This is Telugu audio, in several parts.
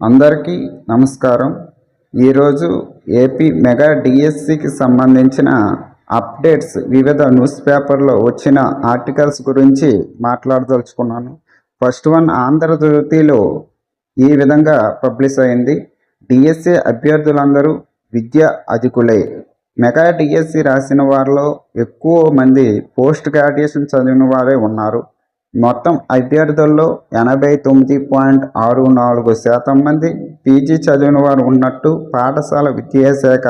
అందరికీ నమస్కారం. ఈరోజు ఏపీ మెగా డిఎస్సికి సంబంధించిన అప్డేట్స్ వివిధ న్యూస్ పేపర్లో వచ్చిన ఆర్టికల్స్ గురించి మాట్లాడదలుచుకున్నాను. ఫస్ట్ వన్ ఆంధ్రజ్యోతిలో ఈ విధంగా పబ్లిష్ అయింది. డిఎస్సి అభ్యర్థులందరూ విద్య అధికులే. మెగా డిఎస్సి రాసిన వారిలో ఎక్కువ మంది పోస్ట్ గ్రాడ్యుయేషన్ చదివిన వారే ఉన్నారు. మొత్తం అభ్యర్థుల్లో ఎనభై తొమ్మిది పాయింట్ ఆరు నాలుగు శాతం మంది పీజీ చదివిన వారు ఉన్నట్టు పాఠశాల విద్యాశాఖ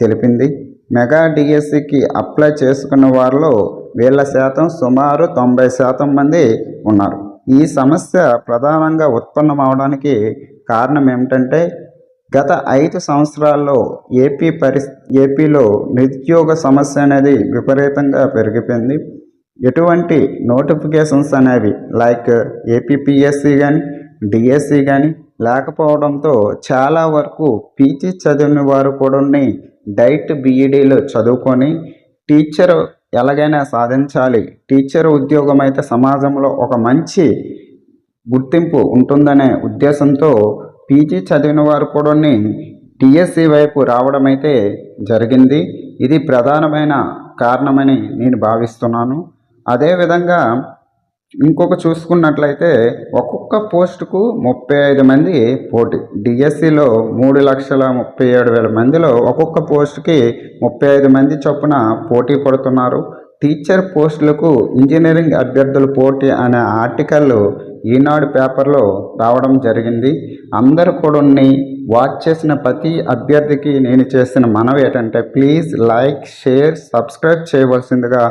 తెలిపింది. మెగా డిఎస్సికి అప్లై చేసుకున్న వారిలో వీళ్ళ శాతం సుమారు తొంభై శాతం మంది ఉన్నారు. ఈ సమస్య ప్రధానంగా ఉత్పన్నమవడానికి కారణం ఏమిటంటే గత ఐదు సంవత్సరాల్లో ఏపీ పరిస్ ఏపీలో నిరుద్యోగ సమస్య అనేది విపరీతంగా పెరిగిపోయింది. ఎటువంటి నోటిఫికేషన్స్ అనేవి లైక్ ఏపీపీఎస్సీ కానీ డిఎస్సి కానీ లేకపోవడంతో చాలా వరకు పీజీ చదివిన వారు కూడా డైట్ బీఈడీలు చదువుకొని టీచర్ ఎలాగైనా సాధించాలి. టీచర్ ఉద్యోగం అయితే సమాజంలో ఒక మంచి గుర్తింపు ఉంటుందనే ఉద్దేశంతో పీజీ చదివిన వారు కూడా డిఎస్సి వైపు రావడం అయితే జరిగింది. ఇది ప్రధానమైన కారణమని నేను భావిస్తున్నాను. అదేవిధంగా ఇంకొక చూసుకున్నట్లయితే ఒక్కొక్క పోస్టుకు ముప్పై ఐదు మంది పోటీ. డిఎస్సిలో మూడు లక్షల ముప్పై ఏడు వేల మందిలో ఒక్కొక్క పోస్టుకి ముప్పై ఐదు మంది చొప్పున పోటీ పడుతున్నారు. టీచర్ పోస్టులకు ఇంజనీరింగ్ అభ్యర్థుల పోటీ అనే ఆర్టికల్ ఈనాడు పేపర్లో రావడం జరిగింది. అందరు కూడా వాచ్ చేసిన ప్రతి అభ్యర్థికి నేను చేసిన మనవి ఏంటంటే ప్లీజ్ లైక్ షేర్ సబ్స్క్రైబ్ చేయవలసిందిగా